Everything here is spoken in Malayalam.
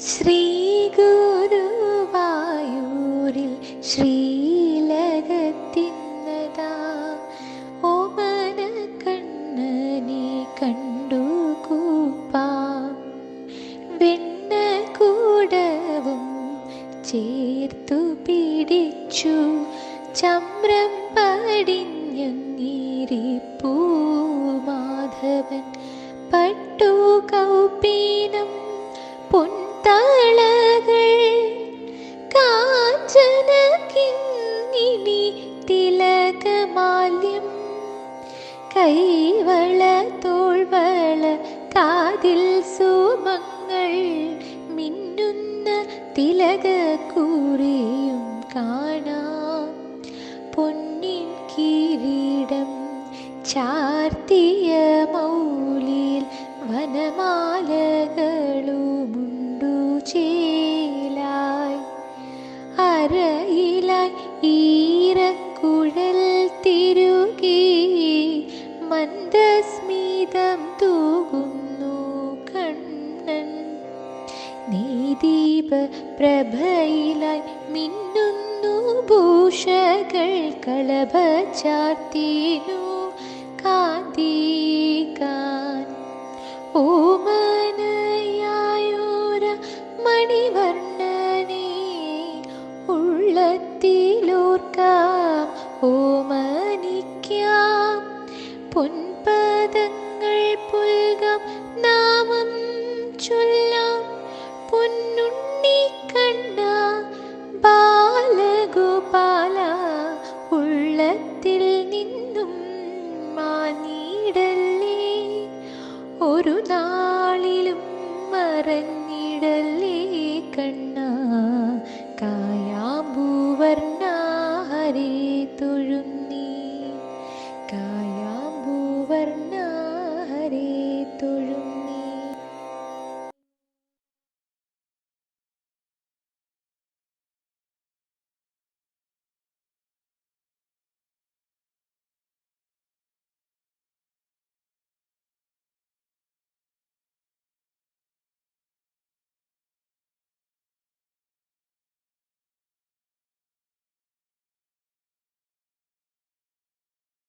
ശ്രീ ഗുരുവായൂരിൽ ശ്രീലകത്തിന്നതാ. ഓമന കണ്ണനെ കണ്ടു കൂപ്പാം. വെണ്ണ കൂടവും ചേർത്തു പിടിച്ചു. ചമ്രം പടിഞ്ഞങ്ങിരിപ്പൂ മാധവൻ. പട്ടു കൗപീനം കൈവള തോൾവള കാതിൽ സോമങ്ങൾ മിന്നുന്ന തിലകക്കൂറിയും കാണാം. പൊന്നിൻ കിരീടം ചാർത്തിയ മൗലിയിൽ വനമാലകളുമുണ്ടു ചേലായി. അരയിലായി ഈരക്കുഴൽ മന്ദസ്മിതം തൂകുന്നു കണ്ണൻ. നീദീപ പ്രഭയിലായി മിന്നുന്നു ഭൂഷകൾ കളഭ ചാർത്തിനു കാന്തികാൻ ഓമനയായോര മണിവർണനെ ഉള്ളത്തിലോർക്കാം ഓമനിക്കാം പൊൻപദങ്ങൾ പുൽകം നാമം ചൊല്ലാം. പൊന്നുണ്ണി കണ്ണ ബാലഗോപാല ഉള്ളത്തിൽ നിന്നും മാനീടല്ലേ? ഒരു നാളിലും മറഞ്ഞിടല്ലേ കണ്ണ? കായാമ്പൂവർണ്ണ ഹരേ തൊഴും